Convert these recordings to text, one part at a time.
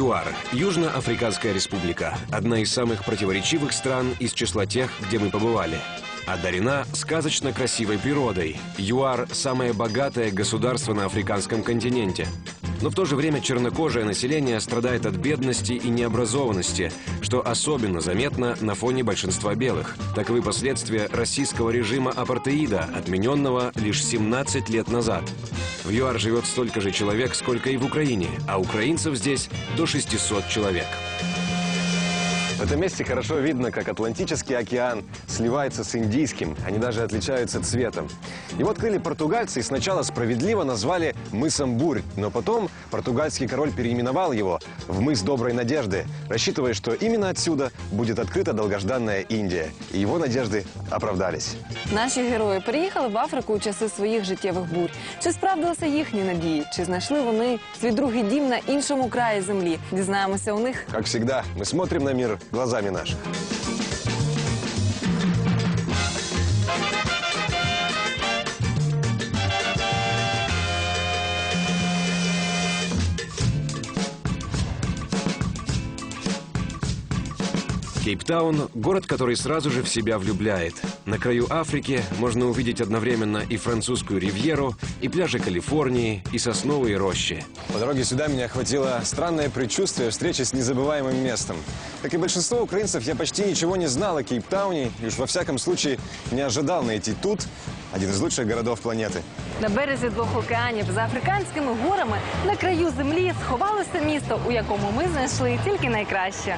ЮАР – Южноафриканская республика. Одна из самых противоречивых стран из числа тех, где мы побывали. Одарена сказочно красивой природой. ЮАР – самое богатое государство на африканском континенте. Но в то же время чернокожее население страдает от бедности и необразованности, что особенно заметно на фоне большинства белых. Таковы последствия российского режима апартеида, отмененного лишь 17 лет назад. В ЮАР живет столько же человек, сколько и в Украине, а украинцев здесь до 600 человек. В этом месте хорошо видно, как Атлантический океан сливается с Индийским. Они даже отличаются цветом. Его открыли португальцы и сначала справедливо назвали мысом Бурь. Но потом португальский король переименовал его в мыс Доброй Надежды, рассчитывая, что именно отсюда будет открыта долгожданная Индия. И его надежды оправдались. Наші герої приїхали в Африку у часи своїх життєвих бурь. Чи справдилися їхні надії? Чи знайшли вони свій другий дім на іншому краї землі? Дізнаємося у них. Как всегда, мы смотрим на мир глазами наших. Кейптаун – город, который сразу же в себя влюбляет. На краю Африки можно увидеть одновременно и французскую ривьеру, и пляжи Калифорнии, и сосновые рощи. По дороге сюда меня охватило странное предчувствие встречи с незабываемым местом. Как и большинство украинцев, я почти ничего не знал о Кейптауне и уж во всяком случае не ожидал найти тут один из лучших городов планеты. На березі двох океанів за африканськими горами на краю землі сховалося місто, у якому ми знайшли тільки найкраще.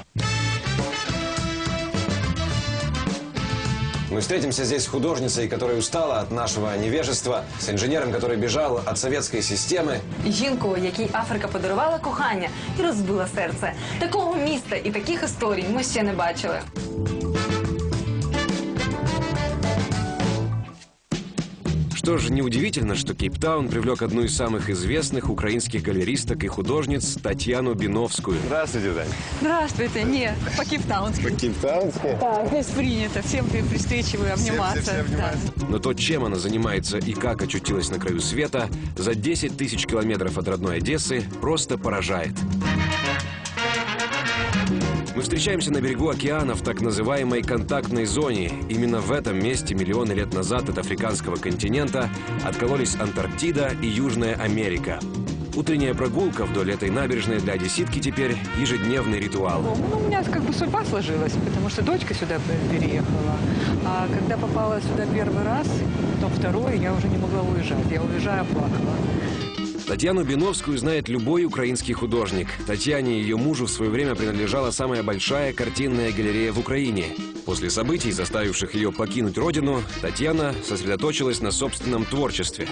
Мы встретимся здесь с художницей, которая устала от нашего невежества, с инженером, который бежал от советской системы. Жінку, якій Африка подарувала кохання і розбила серце. Такого міста і таких історій ми ще не бачили. Что ж, неудивительно, что Кейптаун привлек одну из самых известных украинских галеристок и художниц Татьяну Биновскую. Здравствуйте, Тань. Здравствуйте. Нет, по-киптаунски. Кейптаунский? Так, здесь принято. Всем при- пристойчивы обниматься. Да. Но то, чем она занимается и как очутилась на краю света, за 10 тысяч километров от родной Одессы, просто поражает. Мы встречаемся на берегу океана в так называемой контактной зоне. Именно в этом месте миллионы лет назад от африканского континента откололись Антарктида и Южная Америка. Утренняя прогулка вдоль этой набережной для одесситки теперь ежедневный ритуал. Ну, у меня как бы судьба сложилась, потому что дочка сюда пе- переехала. А когда попала сюда первый раз, потом второй, я уже не могла уезжать. Я уезжая плакала. Татьяну Биновскую знает любой украинский художник. Татьяне и ее мужу в свое время принадлежала самая большая картинная галерея в Украине. После событий, заставивших ее покинуть родину, Татьяна сосредоточилась на собственном творчестве.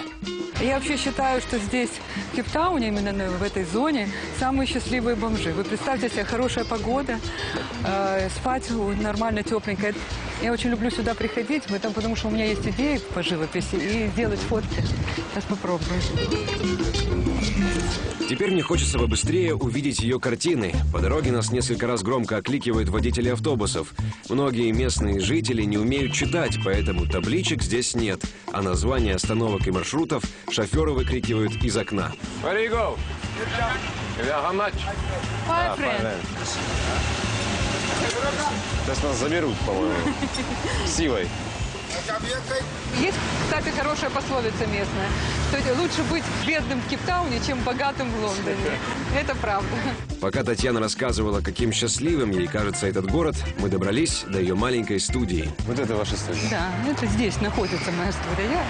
Я вообще считаю, что здесь, в Кейптауне, именно на- в этой зоне, самые счастливые бомжи. Вы представьте себе, хорошая погода, э, спать нормально, тепленько. Я очень люблю сюда приходить, потому потому что у меня есть идеи по живописи и делать фотки. Сейчас попробую. Теперь мне хочется побыстрее увидеть ее картины. По дороге нас несколько раз громко окликивают водители автобусов. Многие местные жители не умеют читать, поэтому табличек здесь нет. А названия остановок и маршрутов шоферы выкрикивают из окна. Where do you go? How much? Friend. Сейчас нас заберут, по-моему. Силой. Есть, кстати, хорошая пословица местная, что это лучше быть бедным в Кейптауне, чем богатым в Лондоне. Это правда. Пока Татьяна рассказывала, каким счастливым ей кажется этот город, мы добрались до ее маленькой студии. Вот это ваша студия. Да, это здесь находится моя студия. Я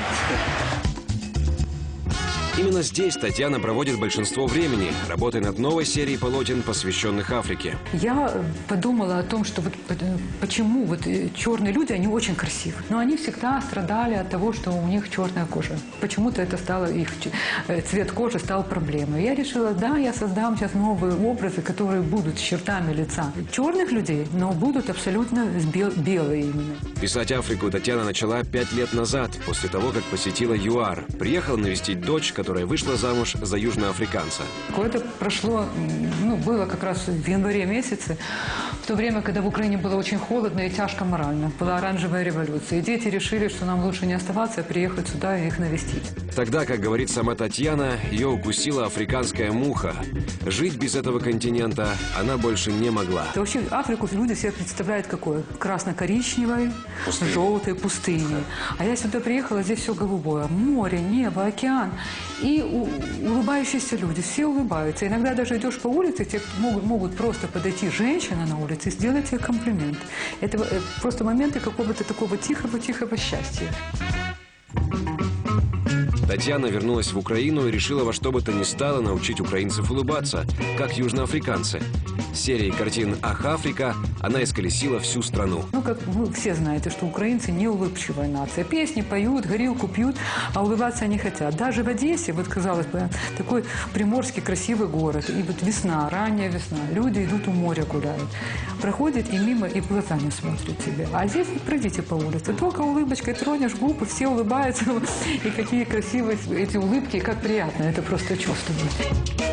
Именно здесь Татьяна проводит большинство времени, работая над новой серией полотен, посвященных Африке. Я подумала о том, что вот э, почему вот э, черные люди, они очень красивы, но они всегда страдали от того, что у них черная кожа. Почему-то это стало их э, цвет кожи стал проблемой. Я решила, да, я создам сейчас новые образы, которые будут с чертами лица черных людей, но будут абсолютно бел- белые именно. Писать Африку Татьяна начала пять лет назад, после того, как посетила ЮАР. Приехала навестить дочь, которая которая вышла замуж за южноафриканца. Это прошло, ну, было как раз в январе месяце, в то время, когда в Украине было очень холодно и тяжко морально. Была оранжевая революция. И дети решили, что нам лучше не оставаться, а приехать сюда и их навестить. Тогда, как говорит сама Татьяна, ее укусила африканская муха. Жить без этого континента она больше не могла. Это вообще Африку люди себе представляют какое? Красно-коричневой, желтой пустыни. А я сюда приехала, здесь все голубое. Море, небо, океан. И улыбающиеся люди, все улыбаются. Иногда даже идешь по улице, тебе могут, могут просто подойти женщина на улице и сделать тебе комплимент. Это э, просто моменты какого-то такого тихого-тихого счастья. Татьяна вернулась в Украину и решила во что бы то ни стало научить украинцев улыбаться, как южноафриканцы. Серией картин «Ах, Африка» она исколесила всю страну. Ну, как вы все знаете, что украинцы не улыбчивая нация. Песни поют, горилку пьют, а улыбаться не хотят. Даже в Одессе, вот казалось бы, такой приморский красивый город. И вот весна, ранняя весна. Люди идут у моря гуляют. Проходят и мимо, и в глаза не смотрят тебе. А здесь пройдите по улице. Только улыбочкой тронешь губы, все улыбаются. И какие красивые эти улыбки, как приятно это просто чувствовать.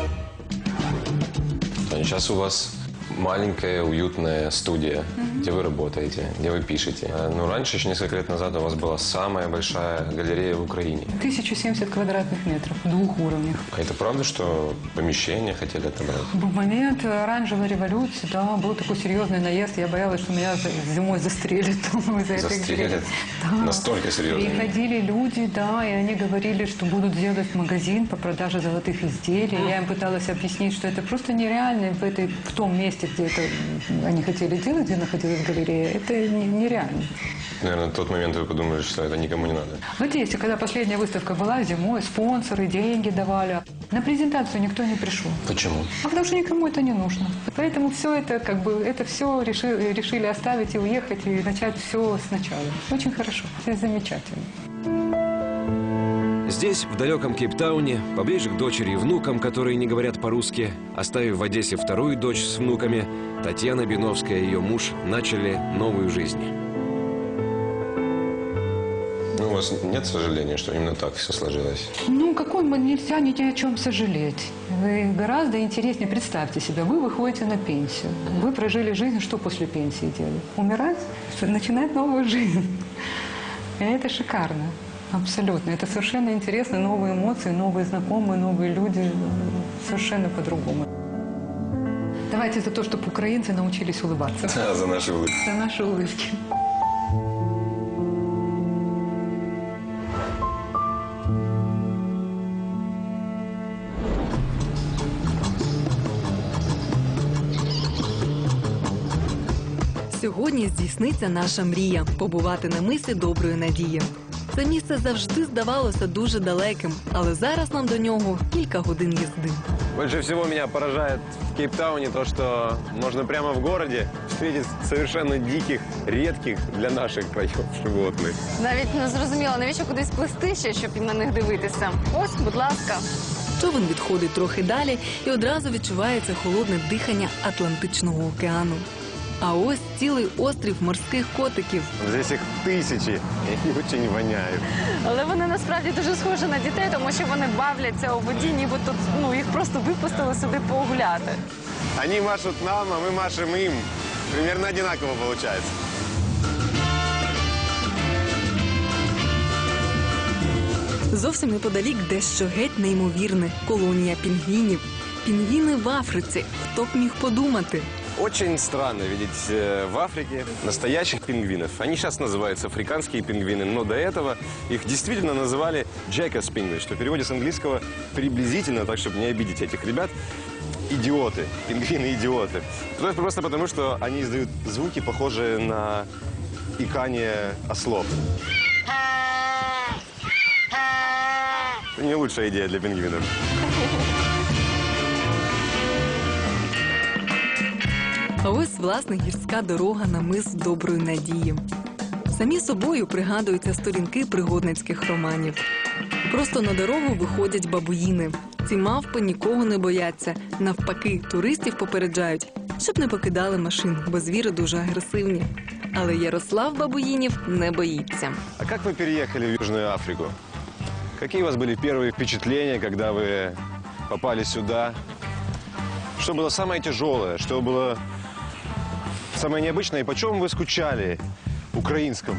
Таня, сейчас у вас маленькая уютная студия, где вы работаете, где вы пишете. Э, Ну, раньше, еще несколько лет назад, у вас была самая большая галерея в Украине. 1070 квадратных метров, в двух уровнях. А это правда, что помещение хотели отобрать? В момент оранжевой революции, да, был такой серьезный наезд. Я боялась, что меня зимой застрелят Застрелят? Да. Настолько серьезно? Приходили люди, да, и они говорили, что будут делать магазин по продаже золотых изделий. Я им пыталась объяснить, что это просто нереально в, этой, в том месте, где это они хотели делать, где находилась галерея. Это не- нереально. Наверное, в тот момент вы подумали, что это никому не надо. В Одессе, когда последняя выставка была зимой, спонсоры деньги давали. На презентацию никто не пришел. Почему? А потому что никому это не нужно. Поэтому все это, как бы, это все решили, решили оставить и уехать, и начать все сначала. Очень хорошо, здесь замечательно. Здесь, в далеком Кейптауне, поближе к дочери и внукам, которые не говорят по-русски, оставив в Одессе вторую дочь с внуками, Татьяна Биновская и ее муж начали новую жизнь. Ну, у вас нет сожаления, что именно так все сложилось? Ну, какой мы нельзя ни о чем сожалеть. Вы гораздо интереснее представьте себе, вы выходите на пенсию. Вы прожили жизнь, что после пенсии делать? Умирать? Начинать новую жизнь. И это шикарно. Абсолютно. Это совершенно интересно. Новые эмоции, новые знакомые, новые люди. Совершенно по-другому. Давайте за то, чтобы украинцы научились улыбаться. Да, за наши улыбки. За наши улыбки. Сьогодні здійсниться наша мрія побувати на мисі доброї надії. Це місце завжди здавалося дуже далеким, але зараз нам до нього кілька годин їзди. Больше всего меня поражает в Кейптауне то, что можно прямо в городе встретить совершенно диких, редких для наших краев животных. Навіть не зрозуміло, навіщо кудись плисти ще, щоб на них дивитися. Ось, будь ласка. Човен відходить трохи далі і одразу відчувається холодне дихання Атлантичного океану. А ось цілий острів морських котиків. Здесь их тысячи, и они очень воняют. Але вони насправді дуже схожі на дітей, тому що вони бавляться у воді, ніби тут ну їх просто випустили сюди погуляти. Они машут нам, а мы машем им. Примерно одинаково получается. Зовсім неподалік дещо геть неймовірне колонія пінгвінів. Пінгвіни в Африці. Хто б міг подумати? Очень странно видеть э, в Африке настоящих пингвинов. Они сейчас называются африканские пингвины, но до этого их действительно называли Джекас пингвин, что в переводе с английского приблизительно, так чтобы не обидеть этих ребят, идиоты, пингвины-идиоты. Просто- потому, что они издают звуки, похожие на икание ослов. Не лучшая идея для пингвинов. А ось власне гірська дорога на мис доброї надії. Самі собою пригадуються сторінки пригодницьких романів. Просто на дорогу виходять бабуїни. Ці мавпи нікого не бояться. Навпаки, туристів попереджають, щоб не покидали машин, бо звіри дуже агресивні. Але Ярослав бабуїнів не боїться. А как вы переехали в Южную Африку? Какие у вас были первые впечатления, когда вы попали сюда? Что было самое тяжелое? Что было самое необычное? И почем вы скучали украинскому?